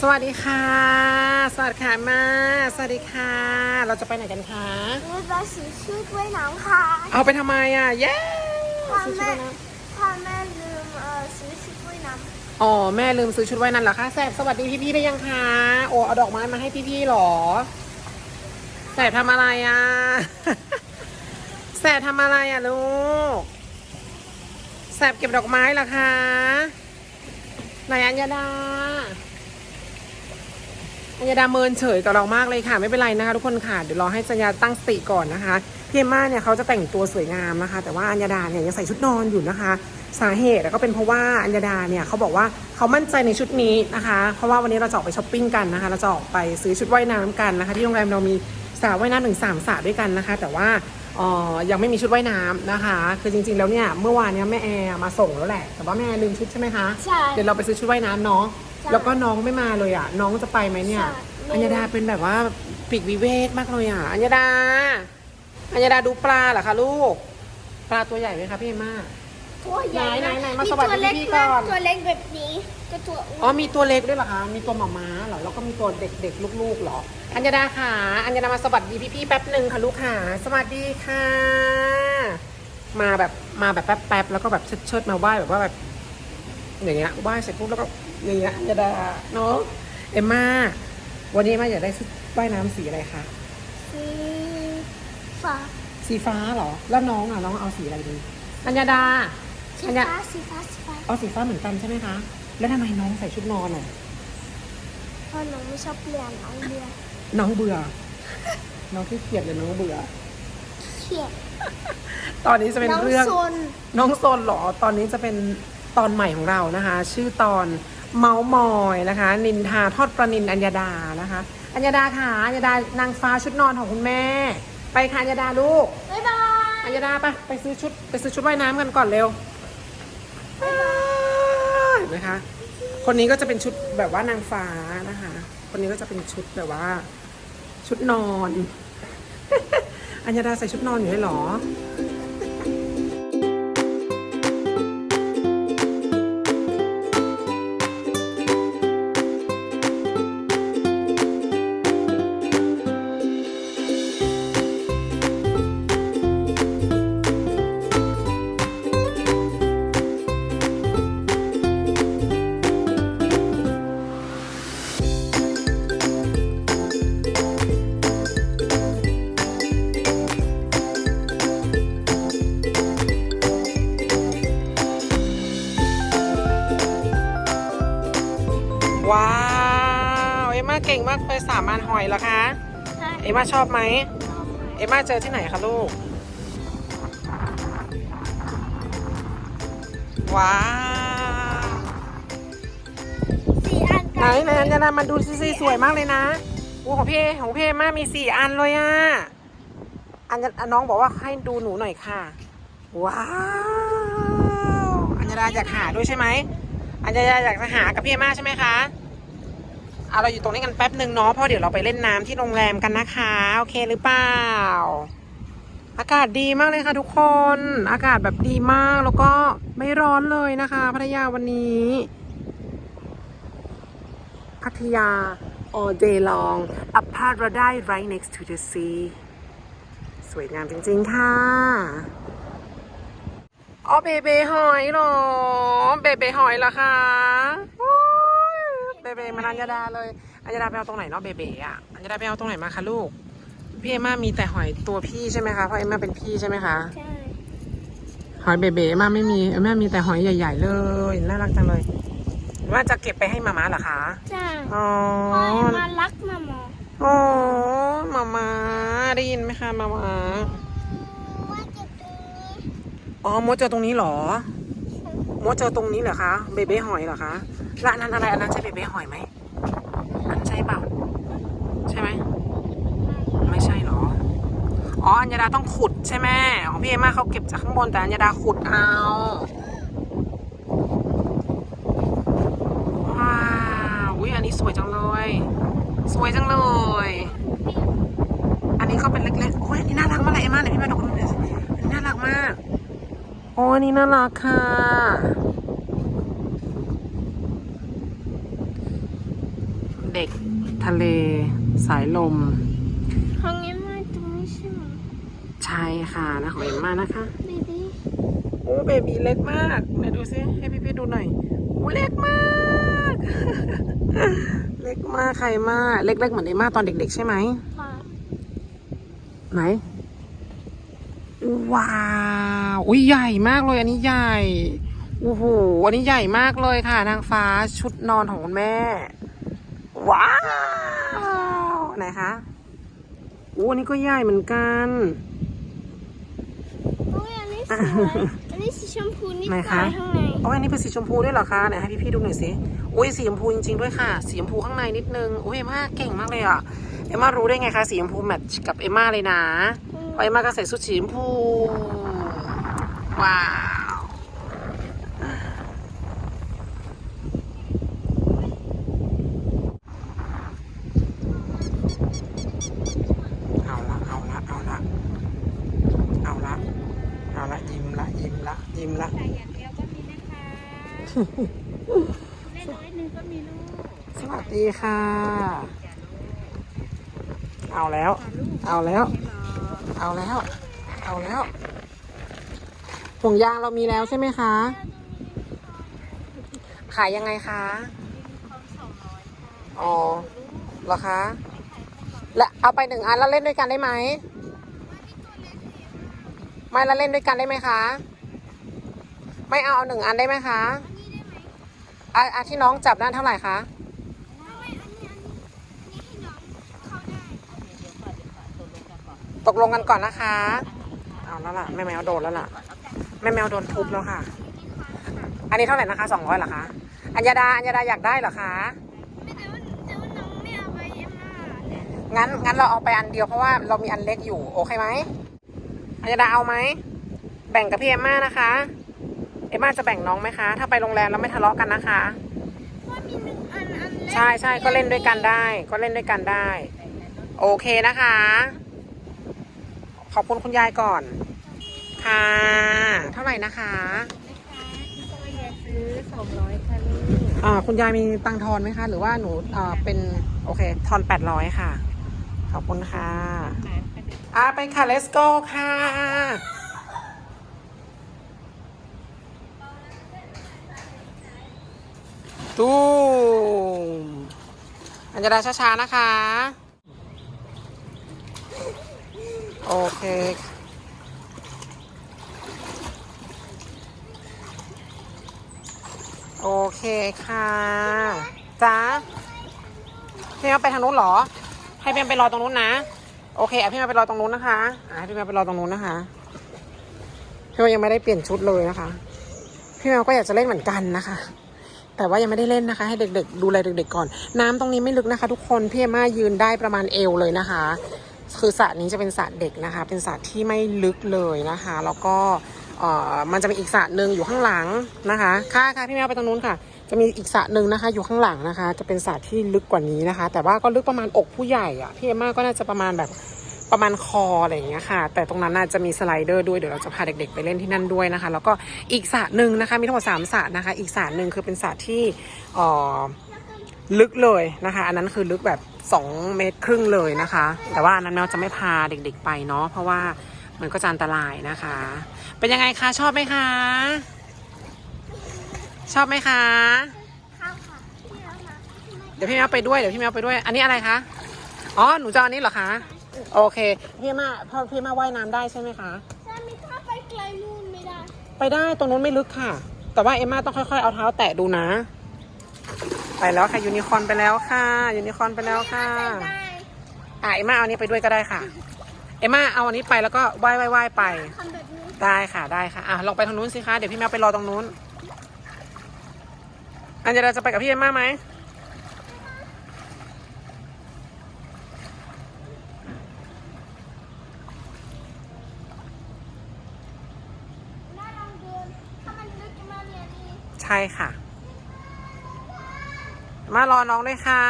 สวัสดีค่ะ สวัสดีค่ะมา สวัสดีค่ะ เราจะไปไหนกันคะรูปราสีชุดว่ายน้ำค่ะ เอาไปทำไมอะ เย้พ่อซื้อชุดแม่ว่ายน้พ่อแม่ลืมเอ่อซื้อชุดว่ายน้ำอ๋อแม่ลืมซื้อชุดว่ายน้ำเหรอคะแสบสวัสดีพี่ๆได้ยังคะโอ้เอาดอกไม้มาให้พี่ๆเหรอแสบทำอะไรอะแสบทำอะไรอะลูกแสบเก็บดอกไม้เหรอคะไหนอัญญาดา อัญญาดาเมินเฉยกับเรามากเลยค่ะ ไม่เป็นไรนะคะทุกคนค่ะเดี๋ยวรอให้สัญญาตั้งสติก่อนนะคะพี่เอมม่าเนี่ยเขาจะแต่งตัวสวยงามนะคะ แต่ว่าอัญญาดาเนี่ยยังใส่ชุดนอนอยู่นะคะ สาเหตุก็เป็นเพราะว่าอัญญาดาเนี่ยเขาบอกว่าเขามั่นใจในชุดนี้นะคะ เพราะว่าวันนี้เราจะออกไปช้อปปิ้งกันนะคะ เราจะออกไปซื้อชุดว่ายน้ำกันนะคะ ที่โรงแรมเรามีสระว่ายน้ำถึงสามสระด้วยกันนะคะ แต่ว่าเอ่อยังไม่มีชุดว่ายน้ำนะคะ คือจริงๆ แล้วเนี่ยเมื่อวานเนี้ยแม่แอร์มาส่งแล้วแหละ แต่ว่าแม่แอร์ลืมชุดใช่ไหมคะำใช่ เดี๋ยวเราไปซื้อชุดว่ายน้ำเนาะ ใช่ แล้วก็น้องไม่มาเลยอะ น้องจะไปไหมเนี่ย ใช่ไม่ อัญญาดาเป็นแบบว่าปีกวิเวกมากเลยอะ อัญญาดา อัญญาดาดูปลาเหรอคะลูก ปลาตัวใหญ่ไหมคะพี่เอมม่า ตัวใหญ่ไหนนะไหนไหนมาสวัสดีตัวเล็กพี่ก่อน ตัวเล็กแบบนี้ก็ตัวอ้อ๋อวนมีตัวเล็กด้วยเหรอคะ มีตัวหมาม้าเหรอ แล้วก็มีตัวเด็กๆลูกๆเหรอ อัญญาดาค่ะ อัญญาดามาสวัสดีพี่ๆแป๊บหนึ่งค่ะลูกค่ะ สวัสดีค่ะ มาแบบมาแบบแป๊บๆแล้วก็แบบเชิดๆมาไหว้แบบว่าแบบอย่างเงี้ยไหว้เสร็จปุ๊บแล้วก็ อย่างเงี้ยอัญญาดาเนาะเอมม่าวันนี้เอมม่าอยากได้ชุดว่ายน้ำสีอะไรคะสีฟ้าสีฟ้าเหรอ แล้วน้องอะน้องเอาสีอะไรดีอัญญาดา สีอัญญาฟ้าสีฟ้าสีฟ้าเอาสีฟ้าเหมือนกันใช่ไหมคะ แล้วทำไมน้องใส่ชุดนอนอะเพราะหนูไม่ชอบเปลี่ยนน้องเบียร์น้องเบื่อ น้องขี้เกียจเลยน้องเบื่อ เขียดตอนนี้จะเป็นน้องเรื่อง ซน น้องโซนเหรอ ตอนนี้จะเป็นตอนใหม่ของเรานะคะ ชื่อตอน เมาส์มอยนะคะ นินทาทอดประนินอัญญาดานะคะ อัญญาดาค่ะอัญญาดานางฟ้าชุดนอนของคุณแม่ ไปค่ะอัญญาดาลูกบ๊ายบายอัญญาดาไปไปซื้อชุดไปซื้อชุดว่ายน้ำกันก่อนเร็วเห็นไหมคะ คนนี้ก็จะเป็นชุดแบบว่านางฟ้านะคะ คนนี้ก็จะเป็นชุดแบบว่า ชุดนอน อัญญาดาใส่ชุดนอนอยู่เลยเหรอ สามอันหอยแล้วคะใช่เอ็มมาชอบไหม เอ็มมาเจอที่ไหนคะลูก ว้าวสีอันไหนกันไหนอันยานามาดูซิสวยมากเลยนะโอ้ของพี่ของพี่เอ็มมามีสี่อันเลยอะอันยาอันน้องบอกว่าให้ดูหนูหน่อยค่ะ ว้าว อัญญาดาอยากหาด้วยใช่ไหม อัญญาดาอยากจะหากับพี่เอ็มมาใช่ไหมคะเอาเราอยู่ตรงนี้กันแป๊บหนึ่งเนาะเพราะเดี๋ยวเราไปเล่นน้ำที่โรงแรมกันนะคะ โอเคหรือเปล่า อากาศดีมากเลยค่ะทุกคน อากาศแบบดีมากแล้วก็ไม่ร้อนเลยนะคะพัทยาวันนี้พัทยา all day long a paradise right next to the sea สวยงามจริงๆค่ะอ๋อเบเบหอยเหรอ เบเบหอยเหรอคะ เบเบมันอัญญาดาเลย อัญญาดาไปเอาตรงไหนเนาะเบเบอะ อัญญาดาไปเอาตรงไหนมาคะลูก พี่เอมมามีแต่หอยตัวพี่ใช่ไหมคะ เพราะเอมมาเป็นพี่ใช่ไหมคะ ใช่ หอยเบเบเอมมาไม่มี เอมมามีแต่หอยใหญ่ๆเลย น่ารักจังเลย ว่าจะเก็บไปให้มาม่าเหรอคะ ใช่อ๋อพ่อมารักมาหมอโอ้มาม่าได้ยินไหมคะมาม่าว่าจะตรงนี้ อ๋อมดเจอตรงนี้เหรอ มดเจอตรงนี้เหรอคะเบเบ้หอยเหรอคะแล้วอันนั้นอะไรอันนั้นใช่เบเบ้หอยไหมอันนใช่เปล่าใช่ไหมไม่ใช่เหรออ๋ออัญญาดาต้องขุดใช่ไหมของพี่เอมาเขาเก็บจากข้างบนแต่อัญญาดาขุดเอาว้าวอุ้ยอันนี้สวยจังเลย สวยจังเลย อันนี้ก็เป็นเล็กๆโอ้ยนนี้น่ารักมากเลยเอมาไหนพี่ม่ดูดูหน่อยสิน่ารักมาก อ้อันนี้น่ารักค่ะ เด็กทะเลสายลม ของเอ็มมาตรงนี้ใช่ไหมใช่ค่ะนะของเอ็มมานะคะ เบบี้โอ้เบบีเล็กมากไหนดูสิให้พี่พี่ๆดูหน่อยโอ้เล็กมาก เล็กมากใครมาก เล็กๆเหมือนเอ็มมาตอนเด็กๆใช่ไหมค่ะไหน ว้าว อุ้ยใหญ่มากเลย อันนี้ใหญ่โอ้โหอันนี้ใหญ่มากเลยค่ะ นางฟ้าชุดนอนของคุณแม่ ว้าวไหนคะอู้อันนี้ก็ใหญ่เหมือนกันโอ้ยอันนี้สวยอันนี้สีชมพูนี่ไหนปคะลายข้างในโอ้ยอันนี้เป็นสีชมพูด้วยเหรอคะไหนให้พี่พี่ๆดูหน่อยสิอุ้ยสีชมพูจริงๆด้วยค่ะสีชมพูข้างในนิดนึงอุ้ยเอ็มม่าเก่งมากเลยอะเอ็มม่ารู้ได้ไงคะสีชมพูแมทช์กับเอ็มม่าเลยนะเพราะเอ็มาก็ใส่ชุดสีชมพูว้าวเอาละเอาละเอาละเอาละเอาละยิ้มละยิ้มละยิ้มละแต่อย่างเดียวก็มีนะคะเล่นน้อยหนึงก็มีลูกสวัสดีค่ะ เอาแล้ว เอาแล้ว เอาแล้ว เอาแล้วห่วงยางเรามีแล้วใช่ไหมคะ ขายยังไงคะอ๋อเหรอคะ และเอาไปหนึ่งอันแล้วเล่นด้วยกันได้ไหมไม่แล้วเล่นด้วยกันได้ไหมคะ ไม่เอาเอาหนึ่งอันได้ไหมคะอะที่น้องจับด้านเท่าไหร่คะ ตกลงกันก่อนนะคะ เอาแล้วล่ะแม่แมวโดนแล้วล่ะ แม่แมวโดนทุบแล้วค่ะ อันนี้เท่าไหร่นะคะสองร้อยเหรอคะ อัญญาดา อัญญาดาอยากได้เหรอคะ ไม่แต่ว่าแต่ว่าน้องไม่เอาไปเอ็มมางั้นงั้นเราเอาไปอันเดียวเพราะว่าเรามีอันเล็กอยู่โอเคไหมอัญญาดาเอาไหม แบ่งกับพี่เอมม่านะคะ เอมม่าจะแบ่งน้องไหมคะ ถ้าไปโรงแรมแล้วไม่ทะเลาะกันนะคะว่ามีหนึ่งอันอันเล็กใช่ใช่ก็เล่นด้วยกันได้ ก็เล่นด้วยกันได้ โอเคนะคะ ขอบคุณคุณยายก่อน ค่ะ เท่าไหร่นะคะก็ยายซื้อสองร้อยค่ะลูกอ่าคุณยายมีตังค์ทอนไหมคะ หรือว่าหนูอ่าเป็น โอเค ทอนแปดร้อยค่ะ ขอบคุณค่ะอ่าไปค่ะ let's go ค่ะ ตูมอัญญาดาช้าๆนะคะ โอเค โอเคค่ะจ้าพี่แมวไปทางนู้นเหรอ ให้พี่แมวไปรอตรงนู้นนะ โอเคอะพี่แมวไปรอตรงนู้นนะคะอะให้พี่แมวไปรอตรงนู้นนะคะพี่แมวยังไม่ได้เปลี่ยนชุดเลยนะคะ พี่แมวก็อยากจะเล่นเหมือนกันนะคะแต่ว่ายังไม่ได้เล่นนะคะ ให้เด็กๆ ดูแลเด็กๆก่อน น้ำตรงนี้ไม่ลึกนะคะ ทุกคนพี่เอมม่ายืนได้ประมาณเอวเลยนะคะ คือสระนี้จะเป็นสระเด็กนะคะ เป็นสระที่ไม่ลึกเลยนะคะ แล้วก็มันจะมีอีกสระหนึ่งอยู่ข้างหลังนะคะ ค่ะค่ะพี่แมวไปตรงนู้นค่ะ จะมีอีกสระหนึ่งนะคะ อยู่ข้างหลังนะคะ จะเป็นสระที่ลึกกว่านี้นะคะ แต่ว่าก็ลึกประมาณอกผู้ใหญ่อะพี่เอมม่าก็น่าจะประมาณแบบประมาณคออะไรอย่างเงี้ยค่ะ แต่ตรงนั้นน่าจะมีสไลเดอร์ด้วย เดี๋ยวเราจะพาเด็กๆ ไปเล่นที่นั่นด้วยนะคะ แล้วก็อีกสระหนึ่งนะคะ มีทั้งหมดสามสระนะคะ อีกสระหนึ่งคือเป็นสระที่ลึกเลยนะคะ อันนั้นคือลึกแบบ 2 เมตรครึ่งเลยนะคะ แต่ว่าอันนั้นแมวจะไม่พาเด็กๆไปเนาะเพราะว่ามันก็จะอันตรายนะคะ เป็นยังไงคะชอบไหมคะ ชอบไหมคะข้าวค่ะพี่เอามาเดี๋ยวพี่แมวไปด้วยเดี๋ยวพี่แมวไปด้วย อันนี้อะไรคะอ๋อหนูจะเอาอันนี้เหรอคะโอเค พี่มาพ่อพี่มาว่ายน้ำได้ใช่ไหมคะถ้ามีถ้าไปไกลนู่นไม่ได้ ไปได้ตรงนู้นไม่ลึกค่ะ แต่ว่าเอมม่าต้องค่อยๆเอาเท้าแตะดูนะ ไปแล้วค่ะยูนิคอร์นไปแล้วค่ะยูนิคอร์นไปแล้วค่ะได้อะเอมม่าเอาอันนี้ไปด้วยก็ได้ค่ะ เอมม่าเอาอันนี้ไปแล้วก็ว่ายว่ายว่ายไป ทำแบบนี้ได้ค่ะได้ค่ะอะลองไปทางนู้นสิคะเดี๋ยวพี่แมวไปรอตรงนู้น อันเดี๋ยวเราจะไปกับพี่เอมม่าไหมน่าลองเดินถ้ามันลึกจะมาเรียนอีกใช่ค่ะ มารอน้องด้วยค่ะ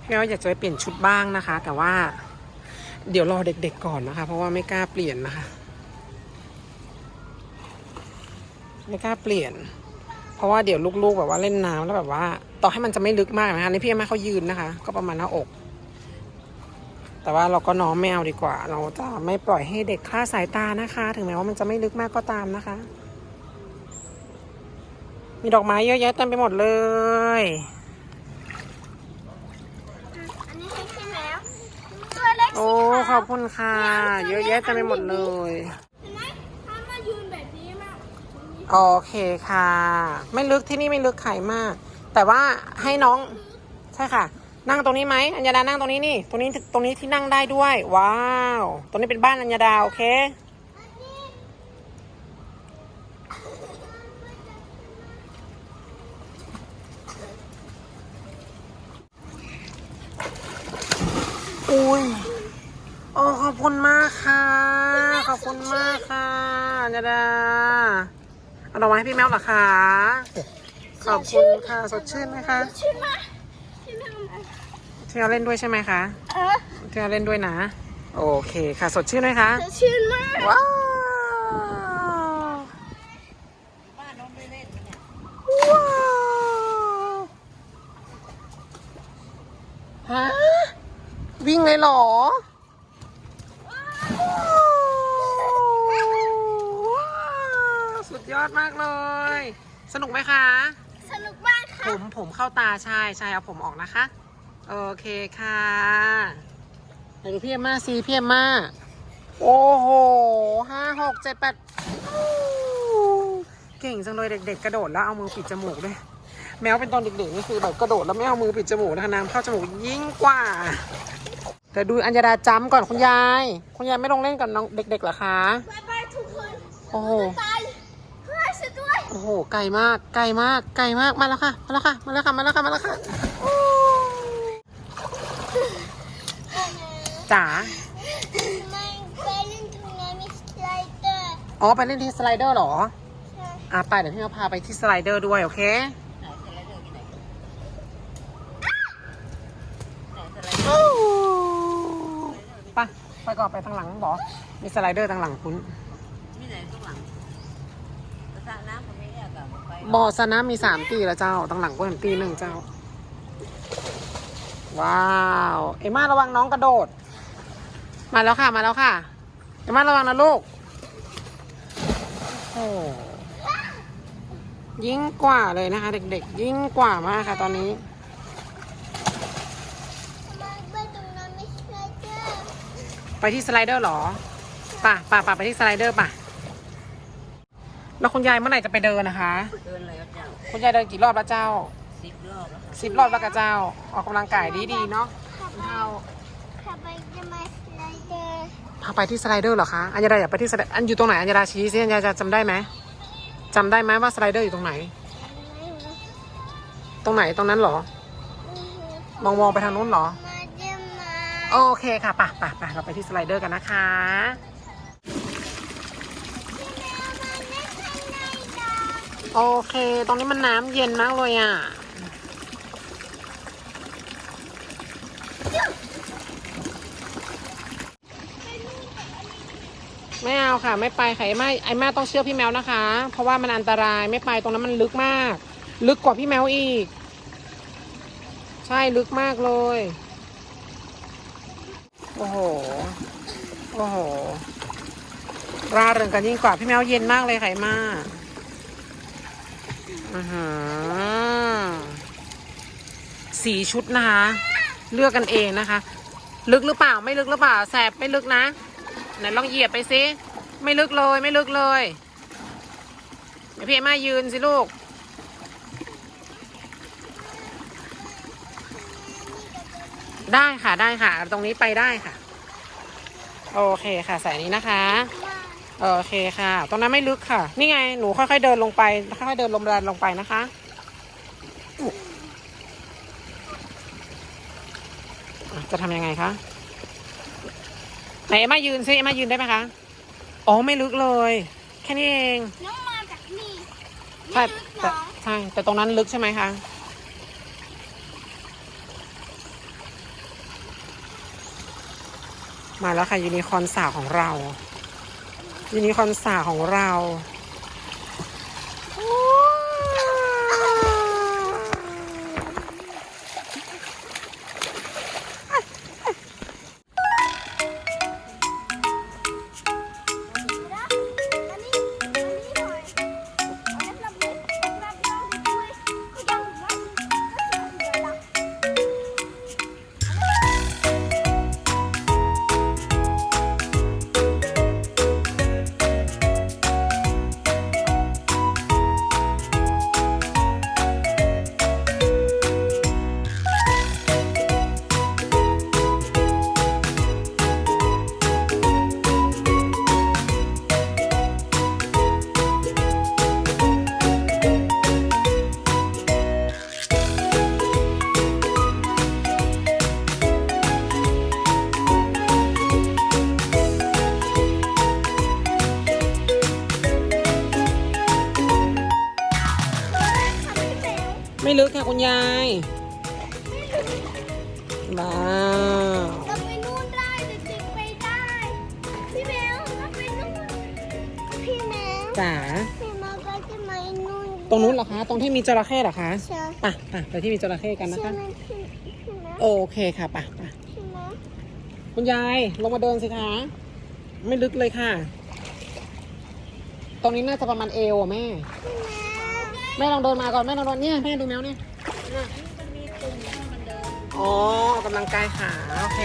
พี่แมวอยากจะไปเปลี่ยนชุดบ้างนะคะ แต่ว่าเดี๋ยวรอเด็กๆก่อนนะคะ เพราะว่าไม่กล้าเปลี่ยนนะคะ ไม่กล้าเปลี่ยน เพราะว่าเดี๋ยวลูกๆแบบว่าเล่นน้ำแล้วแบบว่า ต่อให้มันจะไม่ลึกมากนะคะนี่พี่เอ็มมาเขายืนนะคะ ก็ประมาณหน้าอก แต่ว่าเราก็น้อมไม่เอาดีกว่า เราจะไม่ปล่อยให้เด็กคลาดสายตานะคะ ถึงแม้ว่ามันจะไม่ลึกมากก็ตามนะคะ มีดอกไม้เยอะแยะเต็มไปหมดเลย อันนี้ให้ขึ้นแล้ว ตัวเล็กโอ้ขอบคุณค่ะ เยอะแยะเต็มไปหมดเลย เห็นไหมถ้ามายืนแบบนี้มากโอเคค่ะ ไม่ลึกที่นี่ไม่ลึกไข่มาก แต่ว่าให้น้อง ใช่ค่ะ นั่งตรงนี้ไหมอัญญาดานั่งตรงนี้นี่ ตรงนี้ตรงนี้ที่นั่งได้ด้วย ว้าว ตรงนี้เป็นบ้านอัญญาดาโอเค อุ้ยโอ้ขอบคุณมากค่ะ ขอบคุณมากค่ะอัญญาดาเอาดอกไม้ให้พี่แมวเหรอคะขอบคุณค่ะสดชื่นไหมคะชื่นมากชื่นมากเที่ยวเล่นด้วยใช่ไหมคะเออเที่ยวเล่นด้วยนะ โอเคค่ะ สดชื่นไหมคะชื่นมากว้าวว้าวฮะวิ่ง เลยเหรอว้าวสุดยอดมากเลย สนุกไหมคะ สนุกมากผค่ะมผมเข้าตาใช่ใช่เอาผมออกนะคะ โอเคค่ะไหนดูพี่เอ็มมาซีพี่เอ็มมา โอ้โหห้าหกเจ็ดแปดเก่งจังเลยเด็ก ๆ กระโดดแล้วเอามือปิดจมูกด้วยแมวเป็นตอนเด็กๆนี่คือแบบกระโดดแล้วไม่เอามือปิดจมูกนะคะน้ำเข้าจมูกยิ่งกว่า แต่ดูอัญญาดาจำก่อนคุณยาย คุณยายไม่ลงเล่นกับน้องเด็กๆเหรอคะ บายบายทุกคนโอ้โห ตายเฮ้ยช่วยด้วย โอ้โห ไกลมาก ไกลมาก ไกลมาก มาแล้วค่ะ มาแล้วค่ะ มาแล้วค่ะ มาแล้วค่ะ มาแล้วค่ะจ๋าไม่ไปเล่นตรงนั้นมีสไลเดอร์อ๋อ ไปเล่นที่สไลเดอร์เหรอ ใช่ อะไปเดี๋ยวพี่เราพาไปที่สไลเดอร์ด้วย โอเค ไปไปก่อนไปทางหลังบอมีสไลเดอร์ทางหลังคุณมีไหนตรงหลังสระน้ำผมไม่ได้กับไปบ่อสระน้ำมีสามตีแล้วเจ้าทางหลังก็เห็นตีหนึ่งเจ้า ว้าวเอ็มมาระวังน้องกระโดด มาแล้วค่ะมาแล้วค่ะเอ็มมาระวังนะลูกโอ้โหยิ่งกว่าเลยนะคะ เด็กๆ ยิ่งกว่ามากค่ะตอนนี้ ทำไมไปตรงนั้นมีสไลเดอร์ ไปที่สไลเดอร์เหรอป่ะป่ะป่ะไปที่สไลเดอร์ป่ะ แล้วคุณยายเมื่อไหร่จะไปเดินนะคะ เดินเลยครับเจ้าคุณยายเดินกี่รอบแล้วเจ้าสิบรอบแล้วค่ะสิบรอบแล้วกับเจ้า ออกกำลังกายดีๆเนาะขับไปเท่าขับไปจะมาสไลเดอร์พาไปที่สไลเดอร์เหรอคะ อัญญาดาอยากไปที่สไลอันอยู่ตรงไหน อัญญาดาชี้สิอัญญาดาจำได้ไหมจำได้ไหมว่าสไลเดอร์อยู่ตรงไหนไม่รู้ตรงไหนตรงนั้นเหรอ มองมองไปทางนู้นเหรอมาจะมา โอเคค่ะป่ะป่ะป่ะเราไปที่สไลเดอร์กันนะคะโอเค ตรงนี้มันน้ำเย็นมากเลยอะ ไม่เอาค่ะ ไม่ไปค่ะไอ้แม่ไอ้แม่ต้องเชื่อพี่แมวนะคะ เพราะว่ามันอันตรายไม่ไปตรงนั้นมันลึกมาก ลึกกว่าพี่แมวอีก ใช่ลึกมากเลย โอ้โห โอ้โหร่าเริงกันยิ่งกว่า พี่แมวเย็นมากเลยไข่มาอือหือสีชุดนะคะ เลือกกันเองนะคะ ลึกหรือเปล่าไม่ลึกหรือเปล่า แสบไม่ลึกนะไหนลองเหยียบไปสิไม่ลึกเลยไม่ลึกเลยเดี๋ยวพี่เอ็มมายืนสิลูก ได้ค่ะได้ค่ะ ตรงนี้ไปได้ค่ะ โอเคค่ะใส่อันนี้นะคะ โอเคค่ะ ตรงนั้นไม่ลึกค่ะ นี่ไงหนูค่อยๆเดินลงไปค่อยๆเดินลมแรงลงไปนะคะอะจะทำยังไงคะไหนเอ็มมายืนซิเอ็มมายืนได้ไหมคะอ๋อไม่ลึกเลย แค่นี้เองน้องมาจากนี่ใช่นี่เหรแต่อใช่แต่ตรงนั้นลึกใช่ไหมคะ มาแล้วค่ะยูนิคอนสาวของเรา ยูนิคอนสาวของเรา คุณยาย ว้าวเราไปนู่นได้เด็กๆไปได้ พี่แมวเราไปนู่น พี่แมวจ๋า พี่แมวก็จะไปนู่นตรงนู้นเหรอคะ ตรงที่มีจระเข้เหรอคะใช่ไป่ะป่ะไปที่มีจระเข้กันนะใช่คะ ไหมพี่พี่แมวโอเคค่ะไป่ะป่ะพี่แมวคุณยายลงมาเดินสิคะ ไม่ลึกเลยค่ะ ตรงนี้น่าจะประมาณเอวอะแม่ พี่แมว แม่ลองเดินมาก่อนแม่ลองเดินเนี่ยแม่ดูแมวเนี่ยมันมีตุ่มให้มันเดินอ๋อออกกำลังกายขาโอเค